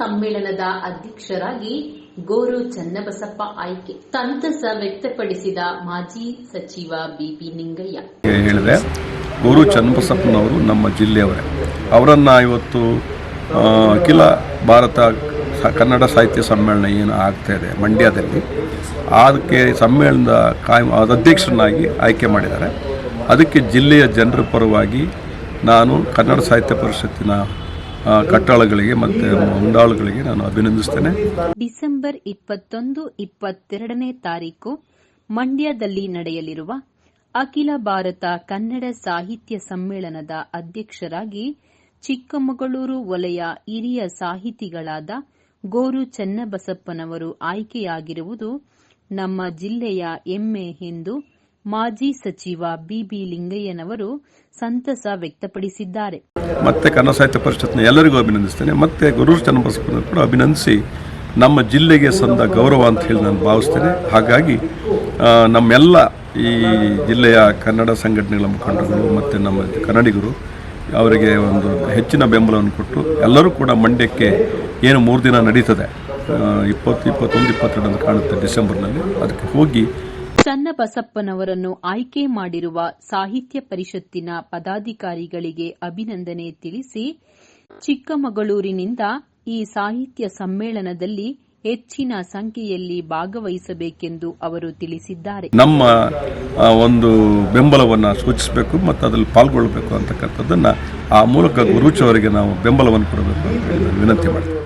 ಸಮ್ಮೇಳನದ ಅಧ್ಯಕ್ಷರಾಗಿ ಗೋರು ಚನ್ನಬಸಪ್ಪ ಆಯ್ಕೆ ಸಂತಸ ವ್ಯಕ್ತಪಡಿಸಿದ ಮಾಜಿ ಸಚಿವ ಬಿಪಿ ನಿಂಗಯ್ಯ. ಹೇಳಿದೆ ಗೋರು ಚನ್ನಬಸಪ್ಪನವರು ನಮ್ಮ ಜಿಲ್ಲೆಯವರೇ. ಅವರನ್ನು ಇವತ್ತು ಅಖಿಲ ಭಾರತ ಕನ್ನಡ ಸಾಹಿತ್ಯ ಸಮ್ಮೇಳನ ಏನು ಆಗ್ತಾ ಇದೆ ಮಂಡ್ಯದಲ್ಲಿ, ಅದಕ್ಕೆ ಸಮ್ಮೇಳನದ ಕಾಯಂ ಅಧ್ಯಕ್ಷರನ್ನಾಗಿ ಆಯ್ಕೆ ಮಾಡಿದ್ದಾರೆ. ಅದಕ್ಕೆ ಜಿಲ್ಲೆಯ ಜನರ ಪರವಾಗಿ ನಾನು ಕನ್ನಡ ಸಾಹಿತ್ಯ ಪರಿಷತ್ತಿನ ಕಟ್ಟಳಗಳಿಗೆ ಮತ್ತೆ ಮುಂದಾಳುಗಳಿಗೆ ನಾನು ಅಭಿನಂದಿಸ್ತೇನೆ. ಡಿಸೆಂಬರ್ ಇಪ್ಪತ್ತೊಂದು, ಇಪ್ಪತ್ತೆರಡನೇ ತಾರೀಕು ಮಂಡ್ಯದಲ್ಲಿ ನಡೆಯಲಿರುವ ಅಖಿಲ ಭಾರತ ಕನ್ನಡ ಸಾಹಿತ್ಯ ಸಮ್ಮೇಳನದ ಅಧ್ಯಕ್ಷರಾಗಿ ಚಿಕ್ಕಮಗಳೂರು ವಲಯ ಹಿರಿಯ ಸಾಹಿತಿಗಳಾದ ಗೋರು ಚನ್ನಬಸಪ್ಪನವರು ಆಯ್ಕೆಯಾಗಿರುವುದು ನಮ್ಮ ಜಿಲ್ಲೆಯ ಹೆಮ್ಮೆ ಎಂದು ಮಾಜಿ ಸಚಿವ ಬಿಬಿ ಲಿಂಗಯ್ಯನವರು ಸಂತಸ ವ್ಯಕ್ತಪಡಿಸಿದ್ದಾರೆ. ಮತ್ತೆ ಕನ್ನಡ ಸಾಹಿತ್ಯ ಪರಿಷತ್ನ ಎಲ್ಲರಿಗೂ ಅಭಿನಂದಿಸ್ತೇನೆ. ಮತ್ತೆ ಗುರು ಕೂಡ ಅಭಿನಂದಿಸಿ ನಮ್ಮ ಜಿಲ್ಲೆಗೆ ಸಂದ ಗೌರವ ಅಂತ ಹೇಳಿ ನಾನು ಭಾವಿಸ್ತೇನೆ. ಹಾಗಾಗಿ ನಮ್ಮೆಲ್ಲ ಈ ಜಿಲ್ಲೆಯ ಕನ್ನಡ ಸಂಘಟನೆಗಳ ಮುಖಂಡರುಗಳು ಮತ್ತು ನಮ್ಮ ಕನ್ನಡಿಗರು ಅವರಿಗೆ ಒಂದು ಹೆಚ್ಚಿನ ಬೆಂಬಲವನ್ನು ಕೊಟ್ಟು ಎಲ್ಲರೂ ಕೂಡ ಮಂಡ್ಯಕ್ಕೆ ಏನು ಮೂರು ದಿನ ನಡೀತದೆ ಇಪ್ಪತ್ತು, ಇಪ್ಪತ್ತೊಂದು ಅಂತ ಕಾಣುತ್ತೆ ಡಿಸೆಂಬರ್ನಲ್ಲಿ. ಅದಕ್ಕೆ ಹೋಗಿ ಚನ್ನಬಸಪ್ಪನವರನ್ನು ಆಯ್ಕೆ ಮಾಡಿರುವ ಸಾಹಿತ್ಯ ಪರಿಷತ್ತಿನ ಪದಾಧಿಕಾರಿಗಳಿಗೆ ಅಭಿನಂದನೆ ತಿಳಿಸಿ, ಚಿಕ್ಕಮಗಳೂರಿನಿಂದ ಈ ಸಾಹಿತ್ಯ ಸಮ್ಮೇಳನದಲ್ಲಿ ಹೆಚ್ಚಿನ ಸಂಖ್ಯೆಯಲ್ಲಿ ಭಾಗವಹಿಸಬೇಕೆಂದು ಅವರು ತಿಳಿಸಿದ್ದಾರೆ. ನಮ್ಮ ಒಂದು ಬೆಂಬಲವನ್ನು ಸೂಚಿಸಬೇಕು ಮತ್ತು ಅದರಲ್ಲಿ ಪಾಲ್ಗೊಳ್ಳಬೇಕು ಅಂತಕ್ಕಂಥದ್ದನ್ನು ಆ ಮೂಲಕ ಗುರುಚಿ ಅವರಿಗೆ ನಾವು ಬೆಂಬಲವನ್ನು ಕೊಡಬೇಕು ಅಂತ ವಿನಂತಿ ಮಾಡ್ತೀನಿ.